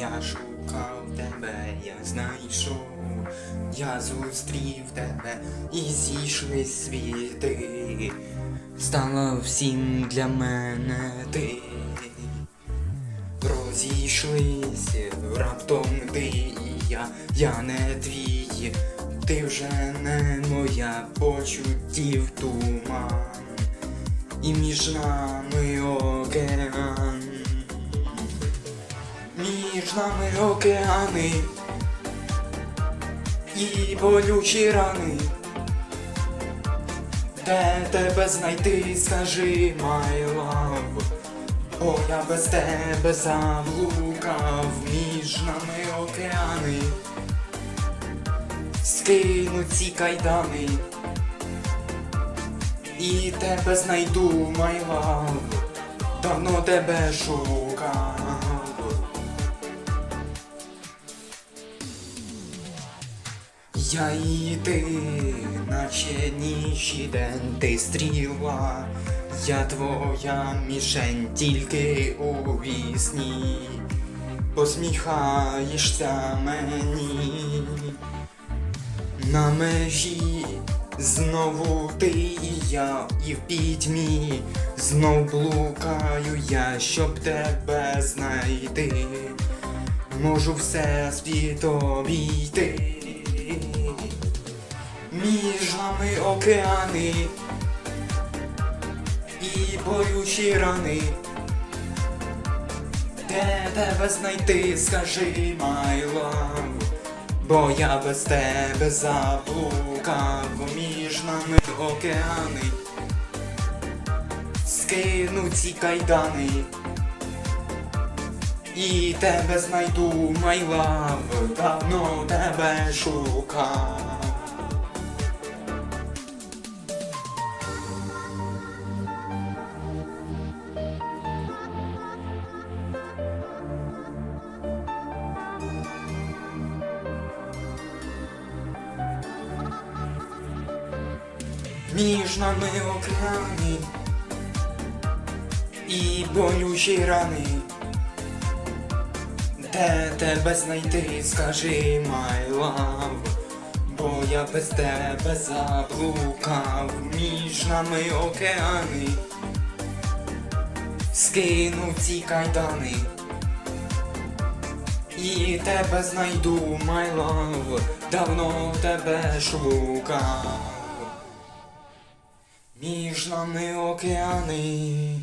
я шукав тебе, я знайшов, я зустрів тебе і зійшли світи. Стала всім для мене ти. Розійшлись раптом ти і я, я не твій, ти вже не моя почуттів туман, і між нами океан, між нами океани і болючі рани. Де тебе знайти, скажи, my love? Бо я без тебе заблукав між нами океани. Скину ці кайдани І тебе знайду, my love. Давно тебе шукав Я і ти, наче ніч і день ти стріла, я твоя мішень тільки у вісні, посміхаєшся мені на межі, знову ти і я, і в пітьмі, знов блукаю я, щоб тебе знайти. Можу все світ обійти. Між нами океани і болючі рани. Де тебе знайти, скажи, my Бо я без тебе заблукав між нами океани. Скину ці кайдани. І тебе знайду, my love, давно тебе шукав. Між нами океани і болючі рани. Де тебе знайти, скажи, my love Бо я без тебе заблукав між нами океани. Скинув ці кайдани. І тебе знайду, my love Давно тебе шукав. Між нами океани.